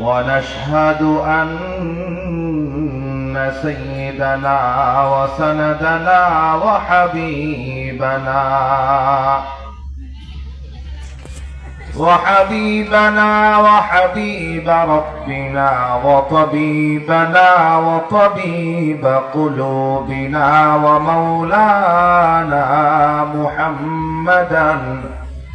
ونشهد أن سيدنا وسندنا وحبيبنا وحبيبنا وحبيب ربنا وطبيبنا وطبيب قلوبنا ومولانا محمدا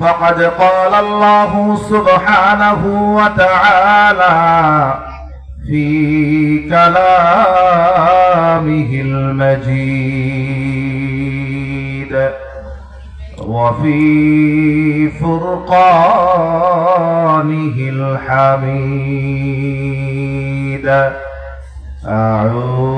فقد قال الله سبحانه وتعالى في كلامه المجيد وفي فرقانه الحميد. أعوذ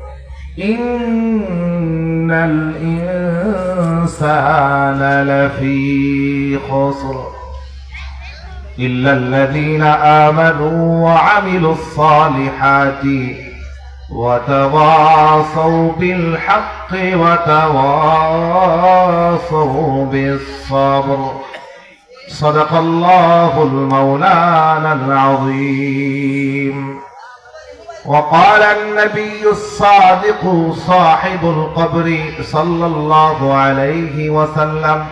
إن الإنسان لفي خسر إلا الذين آمنوا وعملوا الصالحات وتواصوا بالحق وتواصوا بالصبر صدق الله المولانا العظيم وقال النبي الصادق صاحب القبر صلى الله عليه وسلم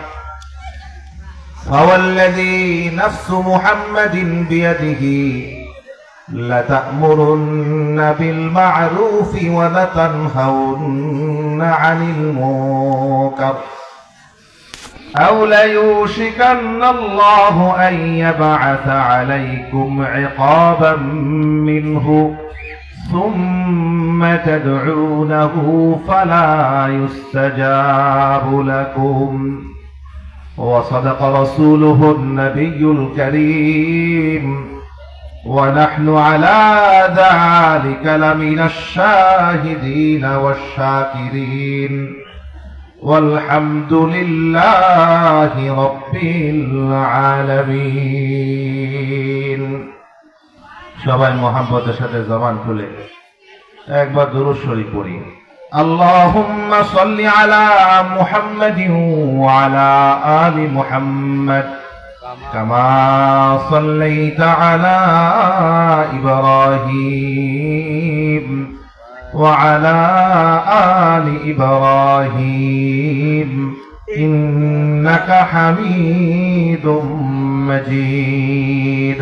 فوالذي نفس محمد بيده لتأمرن بالمعروف ولتنهون عن المنكر أو ليوشكن الله أن يبعث عليكم عقابا منه. ثم تدعونه فلا يستجاب لكم. وصدق رسوله النبي الكريم. ونحن على ذلك لمن الشاهدين والشاكرين. والحمد لله رب العالمين. সবাই মোহাম্মতের সাথে জবান খুলে একবার দুরুদ শরীফ পড়ি اللهم صل على محمد وعلى آل محمد كما صليت على إبراهيم وعلى آل إبراهيم إنك حميد مجيد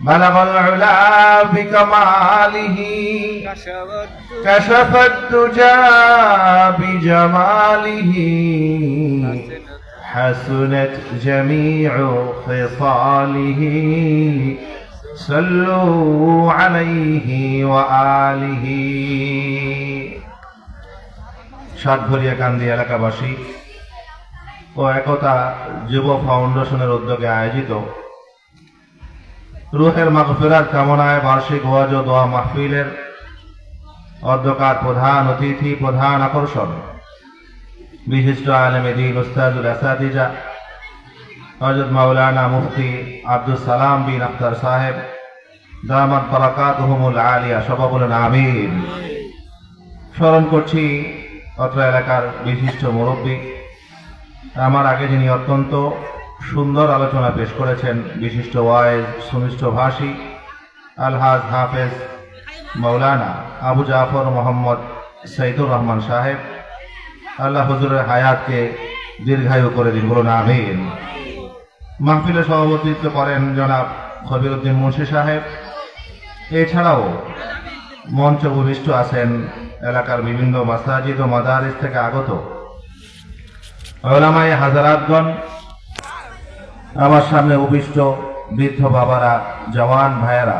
بلغ العلا بكماله كشف الدجى بجماله حسنت جميع خصاله صلوا عليه وآله সাতঘরিয়া কান্দি এলাকাবাসী ও একতা যুব ফাউন্ডেশনের উদ্যোগে আয়োজিত রুহের মাগফিরাত কামনায় বার্ষিক ওয়াজ ও দোয়া মাহফিলের অধ্যকার প্রধান অতিথি, প্রধান আকর্ষণ। বিশিষ্ট আলমে দিন উস্তাদুল আসাদিজা হজরত মাওলানা মুফতি আব্দুল সালাম বিন আখতার সাহেব, দামাত বারাকাতুহুমুল আলিয়া সভা বলেন আমিন। স্মরণ করছি অত্র এলাকার বিশিষ্ট মুরব্বী, আমার আগে যিনি অত্যন্ত সুন্দর আলোচনা পেশ করেছেন বিশিষ্ট ওয়াইজ সুমিষ্ট ভাষী, আলহাজ হাফেজ মৌলানা আবু জাফর মোহাম্মদ সৈদুর রহমান সাহেব। আল্লাহ হজুরের হায়াতকে দীর্ঘায়ু করে দিন, বলুন আমিন। মাহফিলে সভাপতিত্ব করেন জনাব খবির উদ্দিন মুন্সি সাহেব। এছাড়াও মঞ্চ ভূমিষ্ঠ আছেন এলাকার বিভিন্ন মাসাজিদ ও মাদারিস থেকে আগত ওলামায়ে হাজারাতগণ আমার সামনে উপবিষ্ট বৃদ্ধ বাবারা, জওয়ান ভাইয়েরা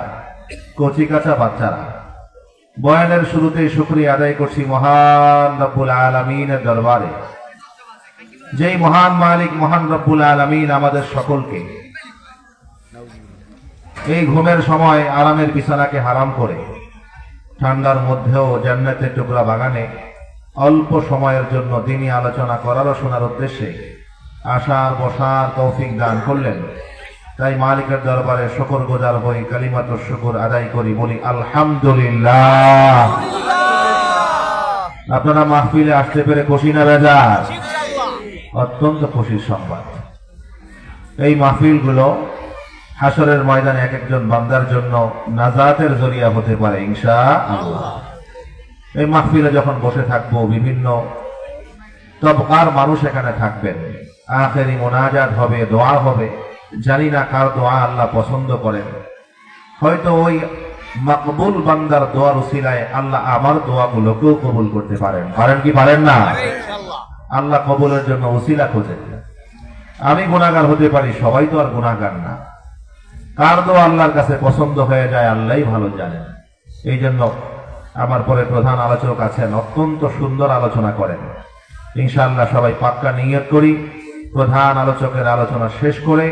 কচি কাঁচা বাচ্চারা। বয়ানের শুরুতেই শুক্রিয়া আদায় করছি মহান রব্বুল আলমিনের দরবারে। যেই মহান মালিক, মহান রব্বুল আলমিন আমাদের সকলকে এই ঘুমের সময় আরামের বিছানাকে হারাম করে, ঠান্ডার মধ্যেও জান্নাতের টুকরা বাগানে অল্প সময়ের জন্য দিনই আলোচনা করার শোনার উদ্দেশ্যে আসার বসার তৌফিক দান করলেন। তাই মালিকের দরবারে শকর গোজার হই কালিমাত শুকুর আদায় করি বলি আলহামদুলিল্লাহ। আপনারা মাহফিলে আসতে পেরে খুশি না বেজার? অত্যন্ত খুশির সংবাদ। এই মাহফিলগুলো হাসরের ময়দানে এক একজন বান্দার জন্য নাজাতের জরিয়া হতে পারে ইনশা আল্লাহ এই মাহফিলে যখন বসে থাকব বিভিন্ন তবকার মানুষ এখানে থাকবেন। আখেরি মোনাজাত হবে, দোয়া হবে। জানি না কার দোয়া আল্লাহ পছন্দ করেন। হয়তো ওই মাকবুল বান্দার দোয়ার উসিলায় আল্লাহ আমার দোয়াগুলোকেও কবুল করতে পারেন। পারেন কি পারেন না? আল্লাহ কবুলের জন্য উসিলা খোঁজেন। আমি গুণাগার হতে পারি, সবাই তো আর গুণাগার না। কার দোয়া আল্লাহর কাছে পছন্দ হয়ে যায়, আল্লাহই ভালো জানেন। এই জন্য আমার পরে প্রধান আলোচক আছেন, অত্যন্ত সুন্দর আলোচনা করেন। ইনশাআল্লাহ সবাই পাক্কা নিয়ত করি। প্রধান আলোচকের আলোচনা শেষ করে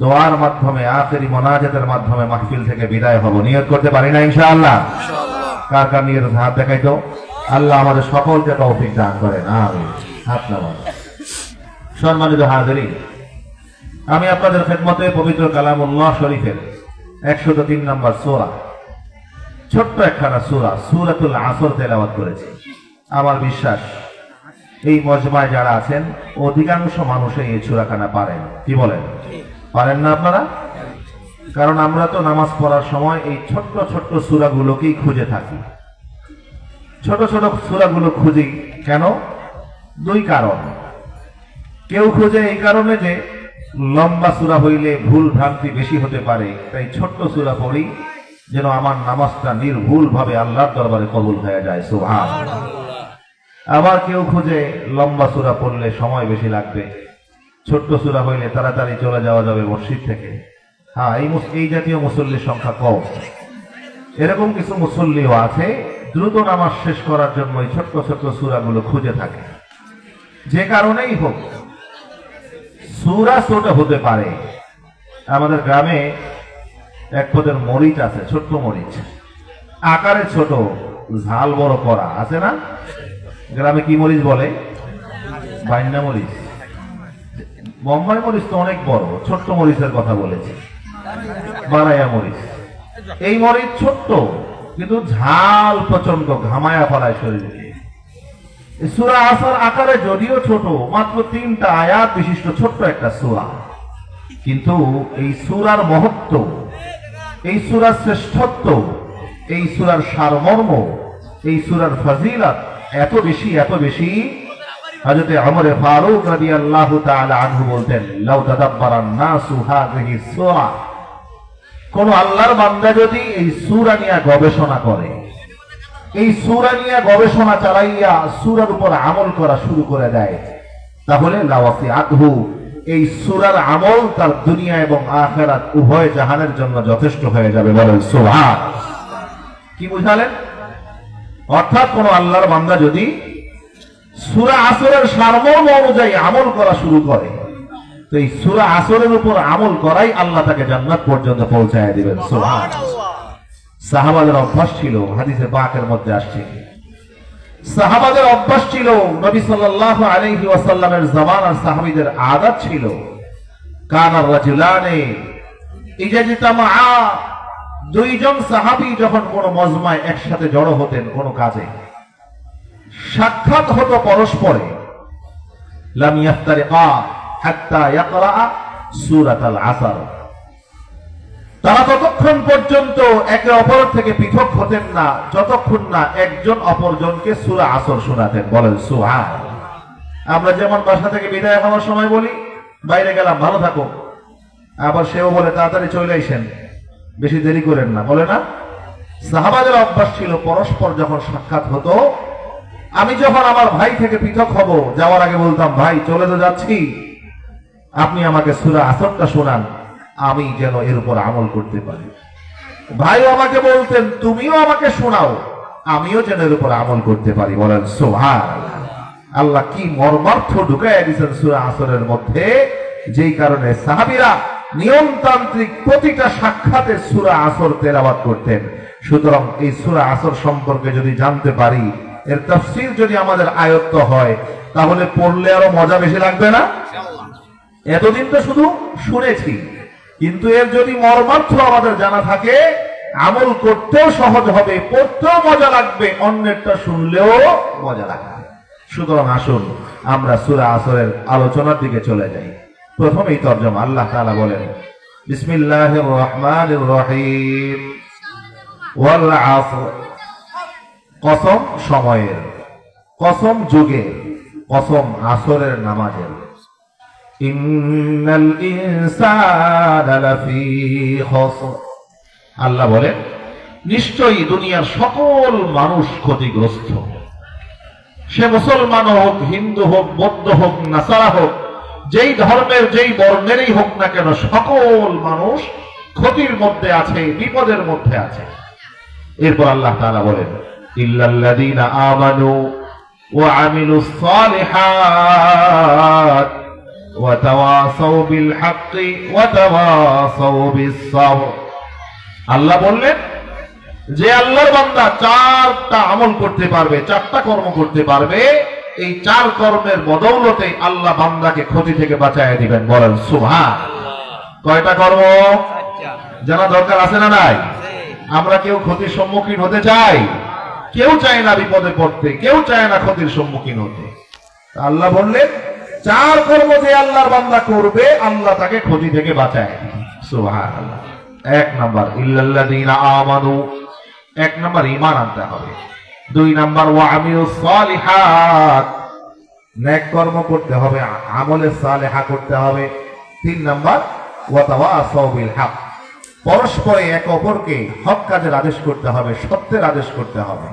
দোয়ার মাধ্যমে আখেরি মোনাজাতের মাধ্যমে মাহফিল থেকে বিদায় হব। নিয়ত করতে পারি না ইনশাআল্লাহ? কার কার নিয়ত হাত দেখাইতো আল্লাহ আমাদের সকলকে তৌফিক দান করেন। হাত নামান সম্মানিত হাজারি আমি আপনাদের খেদমতে পবিত্র কালামুল্লাহ শরীফের একশত তিন নম্বর সোরা ছোট্ট একখানা সুরা সুরাতুল আসর তেলাওয়াত করেছি। আমার বিশ্বাস এই মজমায় যারা আছেন, অধিকাংশ মানুষই এই সুরাখানা পারেন। কি বলেন? পারেন না আপনারা? কারণ আমরা তো নামাজ পড়ার সময় এই ছোট্ট ছোট্ট সুরাগুলোকেই খুঁজে থাকি। ছোট ছোট সুরাগুলো খুঁজি কেন? দুই কারণ। কেউ খুঁজে এই কারণে যে লম্বা সুরা হইলে ভুল ভ্রান্তি বেশি হতে পারে, তাই ছোট্ট সুরা পড়ি যেন আমার নামাজটা নির্ভুল ভাবে আল্লাহর দরবারে কবুল হয়ে যায়। সুভাষ আবার কেউ খুঁজে লম্বা সুরা পড়লে সময় বেশি লাগবে। ছোট্ট সুরা হইলে তাড়াতাড়ি চলে যাওয়া যাবে মসজিদ থেকে। হ্যাঁ এই এই জাতীয় মুসল্লির সংখ্যা কম। এরকম কিছু মুসল্লিও আছে, দ্রুত নামাজ শেষ করার জন্য এই ছোট্ট ছোট্ট সুরাগুলো খুঁজে থাকে। যে কারণেই হোক, সুরা ছোট হতে পারে। আমাদের গ্রামে এক পদের মরিচ আছে, ছোট্ট মরিচ। আকারে ছোট, ঝাল বড় করা, আছে না? গ্রামে কি মরিচ বলে? বাইন্না মরিচ। বোম্বাই মরিচ তো অনেক বড়, ছোট্ট মরিচের কথা বলেছি। বারাইয়া মরিচ। এই মরিচ ছোট্ট, কিন্তু ঝাল প্রচণ্ড ঘামায়া ফলায় শরীরকে। এই সূরা আসর আকারে যদিও ছোট, মাত্র তিনটা আয়াত বিশিষ্ট ছোট্ট একটা সূরা। কিন্তু এই সুরার মহত্ব, এই সুরার শ্রেষ্ঠত্ব, এই সুরার সারমর্ম, এই সুরার ফাজিলাত এত বেশি এত বেশি। হযরত ওমর ফারুক রাদিয়াল্লাহু তাআলা আনহু বলতেন, লাউ তাদাব্বারান নাসু হাযিহি সূরা। কোন আল্লাহর বান্দা যদি এই সূরা নিয়ে গবেষণা করে, এই সূরা নিয়ে গবেষণা চালাইয়া সূরার উপর আমল করা শুরু করে দেয়, তাহলে লাওয়াসি আদহু এই সূরার আমল তার দুনিয়া এবং আখেরাত উভয় জাহানের জন্য যথেষ্ট হয়ে যাবে বলেন সুবহান। কি বুঝালেন? অর্থাৎ কোন আল্লাহর বান্দা যদি সূরা আসরের সারমর্ম অনুযায়ী আমল করা শুরু করে, তো এই সুরা আসরের উপর আমল করাই আল্লাহ তাকে জান্নাত পর্যন্ত পৌঁছায় দিবেন। সুবহান সাহাবাদের অভ্যাস ছিল, হাদিসে পাকের মধ্যে আসছে। সাহাবাদের অভ্যাস ছিল, নবী সাল্লাল্লাহু আলাইহি ওয়াসাল্লামের জামানার সাহাবীদের আদত ছিল। কানার রাজুলানে ইজাজিতামা দুইজন সাহাবী যখন কোনো মজমায় একসাথে জড়ো হতেন কোনো কাজে, সাক্ষাৎ হতো পরস্পরে। তারা ততক্ষণ পর্যন্ত একে অপর থেকে পৃথক হতেন না, যতক্ষণ না একজন অপরজনকে সুরা আসর শোনাতেন, বলেন সুহা আমরা যেমন বাসা থেকে বিদায় হওয়ার সময় বলি, বাইরে গেলাম, ভালো থাকো আবার সেও বলে, তাড়াতাড়ি চলে আইসেন বেশি দেরি করেন না, বলে না? সাহাবাদের অভ্যাস ছিল, পরস্পর যখন সাক্ষাৎ হতো, আমি যখন আমার ভাই থেকে পৃথক হব, যাওয়ার আগে বলতাম, ভাই, চলে তো যাচ্ছি। আপনি আমাকে সুরা আসরটা শোনান, আমি যেন এর উপর আমল করতে পারি। ভাইও আমাকে বলতেন, তুমিও আমাকে শোনাও, আমিও যেন এর উপর আমল করতে পারি। বলেন সোহান আল্লাহ কি মর্মার্থ ঢুকাই দিয়েছেন সুরা আসরের মধ্যে, যেই কারণে সাহাবিরা নিয়মতান্ত্রিক প্রতিটা সাক্ষাতে সুরা আসর তেলাবাদ করতেন। সুতরাং এই সুরা আসর সম্পর্কে যদি জানতে পারি এর তফসির যদি আমাদের আয়ত্ত হয় তাহলে পড়লে আরও মজা বেশি লাগবে না? এতদিন তো শুধু শুনেছি কিন্তু এর যদি মর্মার্থ আমাদের জানা থাকে আমল করতেও সহজ হবে পড়তেও মজা লাগবে অন্যেরটা শুনলেও মজা লাগবে। সুতরাং আসুন আমরা সুরা আসরের আলোচনার দিকে চলে যাই। প্রথমেই তর্জমা, আল্লাহ তাআলা বলেন, বিসমিল্লাহির রহমানির রহিম। কসম সময়ের, কসম যুগের কসম আসরের নামাজের। আল্লাহ বলেন, নিশ্চয়ই দুনিয়ার সকল মানুষ ক্ষতিগ্রস্ত। সে মুসলমান হোক, হিন্দু হোক, বৌদ্ধ হোক, নাসারা হোক যেই ধর্মের, যেই বর্ণেরই হোক না কেন, সকল মানুষ ক্ষতির মধ্যে আছে, বিপদের মধ্যে আছে। এরপর আল্লাহ তাআলা বলেন, ইল্লাল্লাযীনা আমানু ওয়া আমিলুস সালিহাত ওয়া বিল হাক্কি ওয়া তাওয়াসাউ আল্লাহ বললেন, যে আল্লাহর বান্দা চারটা আমল করতে পারবে, চারটা কর্ম করতে পারবে এই চার কর্মের বদৌলতে আল্লাহ বান্দাকে ক্ষতি থেকে বাঁচায় দিবেন বলেন সুবহান। কয়টা কর্ম? জানা দরকার আছে না নাই? আমরা কেউ ক্ষতির সম্মুখীন হতে চাই? কেউ চায় না বিপদে পড়তে কেউ চায় না ক্ষতির সম্মুখীন হতে। আল্লাহ বললেন চার কর্ম যে আল্লাহর বান্দা করবে আল্লাহ তাকে ক্ষতি থেকে বাঁচায় সুবহানাল্লাহ। এক নাম্বার ইল্লাল্লাযীনা আমানু। এক নাম্বার ঈমান আনতে হবে। দুই নাম্বার, ওয়া আমিলুস সালিহাত। নেক কর্ম করতে হবে, আমলে সালেহা করতে হবে। তিন নাম্বার পরস্পরে এক অপরকে হক কাজের আদেশ করতে হবে, সত্যের আদেশ করতে হবে।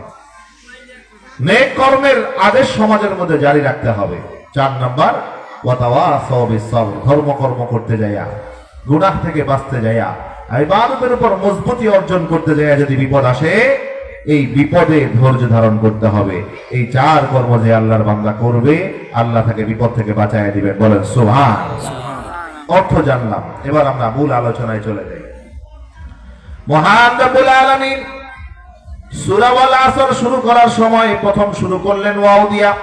নেক কর্মের আদেশ সমাজের মধ্যে জারি রাখতে হবে। চার নাম্বার ধর্ম কর্ম করতে যাইয়া, গুনাহ থেকে বাঁচতে যাইয়া, ইবাদতের উপর মজবুতি অর্জন করতে যাইয়া যদি বিপদ আসে এই বিপদে ধৈর্য ধারণ করতে হবে। এই চার কর্ম যে আল্লাহর বান্দা করবে, আল্লাহ তাকে বিপদ থেকে বাঁচায় দিবেন বলেন, সুবহান। অর্থ জানলাম। এবার আমরা মূল আলোচনায় চলে যাই। মহান রব্বুল আলামিন সূরা ওয়াল আসর শুরু করার সময় প্রথম শুরু করলেন ওয়াও দিয়া।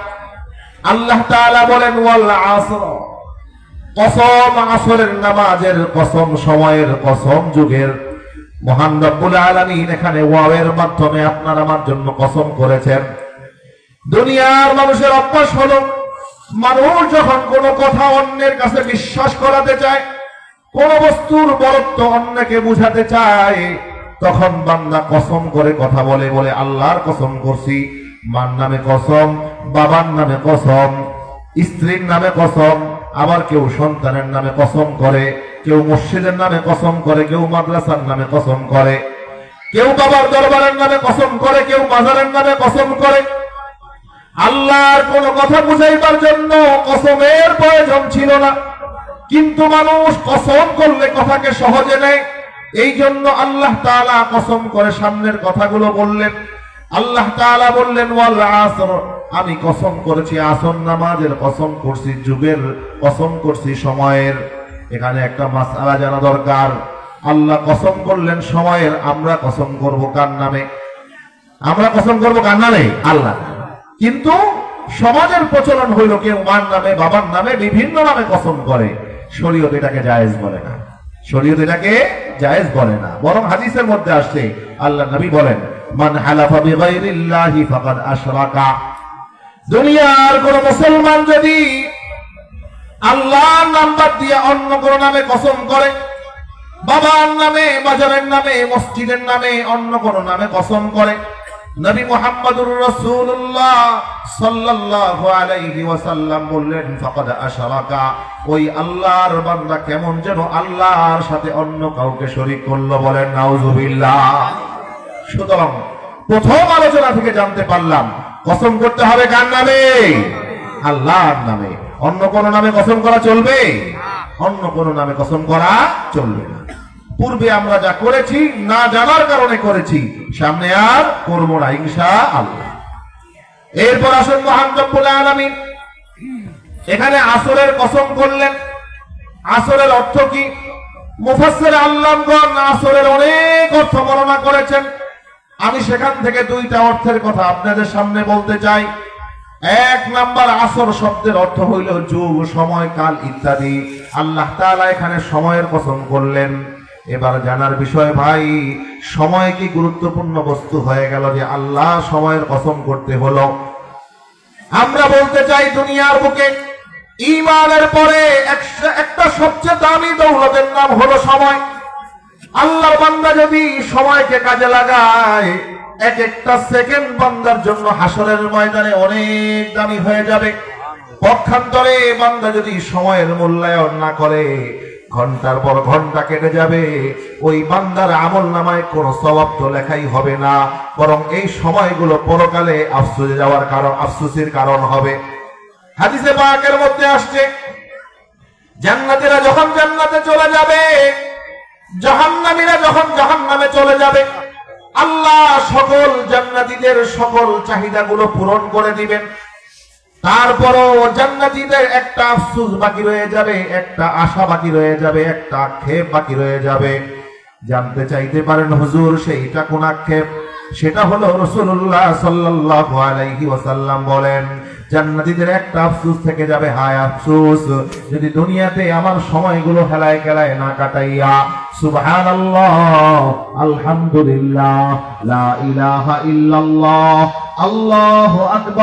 আল্লাহ তাআলা বলেন, ওয়াল আসর। কসম আসরের নামাজের কসম, সময়ের কসম, যুগের মহান রব্বুল আলামিন এখানে ওয়াওয়ের মাধ্যমে আপনার আমার জন্য কসম করেছেন। দুনিয়ার মানুষের অভ্যাস হলো, মানুষ যখন কোনো কথা অন্যের কাছে বিশ্বাস করাতে চায়, কোন বস্তুর বরত্ব অন্যকে বুঝাতে চায়, তখন বান্দা কসম করে কথা বলে বলে, আল্লাহর কসম করছি, মার নামে কসম, বাবার নামে কসম, স্ত্রীর নামে কসম আবার কেউ সন্তানের নামে কসম করে, কেউ মসজিদের নামে কসম করে, কেউ মাদ্রাসার নামে কসম করে, কেউ বাবার দরবারের নামে কসম করে, কেউ মাজারের নামে কসম করে। আল্লাহর কোন কথা বুঝাইবার জন্য কসমের প্রয়োজন ছিল না। কিন্তু মানুষ কসম করলে কথাকে সহজে নেয়। এই জন্য আল্লাহ কসম করে সামনের কথাগুলো বললেন। আল্লাহ বললেন আমি কসম করেছি আসন নামাজের কসম করছি, যুগের কসম করছি, সময়ের। এখানে একটা মাসালা জানা দরকার। আল্লাহ কসম করলেন সময়ের, আমরা কসম করব কার নামে? আমরা কসম করব কার নামে? আল্লাহ। কিন্তু সমাজের প্রচলন হইল কেউ মার নামে, বাবার নামে, বিভিন্ন নামে কসম করে। শরীয়ত এটাকে জায়েজ বলে না। শরীয়ত এটাকে জায়েজ বলে না। বরং হাদিসের মধ্যে আসছে, আল্লাহ নবী বলেন, মান হালাফা বিগাইরিল্লাহি ফাকাদ আশরাকা। দুনিয়ার কোন মুসলমান যদি আল্লাহর নাম বাদ দিয়ে অন্য কোন নামে কসম করে, বাবার নামে, বাজারের নামে, মসজিদের নামে অন্য কোন নামে কসম করে, নবী মুহাম্মদুর রাসূলুল্লাহ সাল্লাল্লাহু আলাইহি ওয়াসাল্লাম বললেন, ফাকাদ আশরাকা ওই আল্লাহর বান্দা কেমন যেন আল্লাহর সাথে অন্য কাউকে শরীক করল বলেন নাউজুবিল্লাহ। সুতরাং প্রথম আলোচনা থেকে জানতে পারলাম কসম করতে হবে কার নামে? আল্লাহর নামে। অন্য কোন নামে কসম করা চলবে? অন্য কোন নামে কসম করা চলবে না। পূর্বে আমরা যা করেছি, না জানার কারণে করেছি, সামনে আর করব না ইনশা আল্লাহ এরপর আসুন মহান রব্বুল এখানে আসরের কসম করলেন। আসরের অর্থ কি? মুফাসসির আল্লামগণ আসরের অনেক অর্থ বর্ণনা করেছেন। আমি সেখান থেকে দুইটা অর্থের কথা আপনাদের সামনে বলতে চাই। এক নাম্বার আসর শব্দের অর্থ হইল যুগ, সময়, কাল ইত্যাদি। আল্লাহ তাআলা এখানে সময়ের কসম করলেন। এবার জানার বিষয় ভাই, সময় কি গুরুত্বপূর্ণ বস্তু হয়ে গেল যে আল্লাহ সময়ের কসম করতে হলো? আমরা বলতে চাই দুনিয়ার বুকে ইমানের পরে একটা- একটা সবচেয়ে দামি দৌলতের নাম হলো সময়। আল্লাহর বান্দা যদি সময়কে কাজে লাগায়, এক একটা সেকেন্ড বান্দার জন্য হাসরের ময়দানে অনেক দামি হয়ে যাবে। পক্ষান্তরে বান্দা যদি সময়ের মূল্যায়ন না করে, ঘণ্টার পর ঘণ্টা কেটে যাবে। ওই বান্দার আমল নামায় কোন স্বভাব তো লেখাই হবে না, বরং এই সময়গুলো পরকালে আফসোসে যাওয়ার কারণ, আফসোসের কারণ হবে। হাদিসে পাকের মধ্যে আসছে, জান্নাতীরা যখন জান্নাতে চলে যাবে জাহান্নামীরা যখন জাহান্নামে চলে যাবে, আল্লাহ সকল জান্নাতীদের সকল চাহিদাগুলো পূরণ করে দিবেন। তারপরও জান্নাতীদের একটা আফসোস বাকি রয়ে যাবে, একটা আশা বাকি রয়ে যাবে, একটা আক্ষেপ বাকি রয়ে যাবে। জানতে চাইতে পারেন হুজুর, সেইটা কোন আক্ষেপ? সেটা হলো রসুল্লাহ সাল্লাল্লাহু আলাইহি ওয়াসাল্লাম বলেন জান্নাতীদের একটা আফসোস থেকে যাবে। হায় আফসোস, যদি দুনিয়াতে আমার সময়গুলো হেলায় খেলায় না কাটাইয়া, সুবহানাল্লাহ, আলহামদুলিল্লাহ, লা ইলাহা ইল্লাল্লাহ, আল্লাহু আকবার।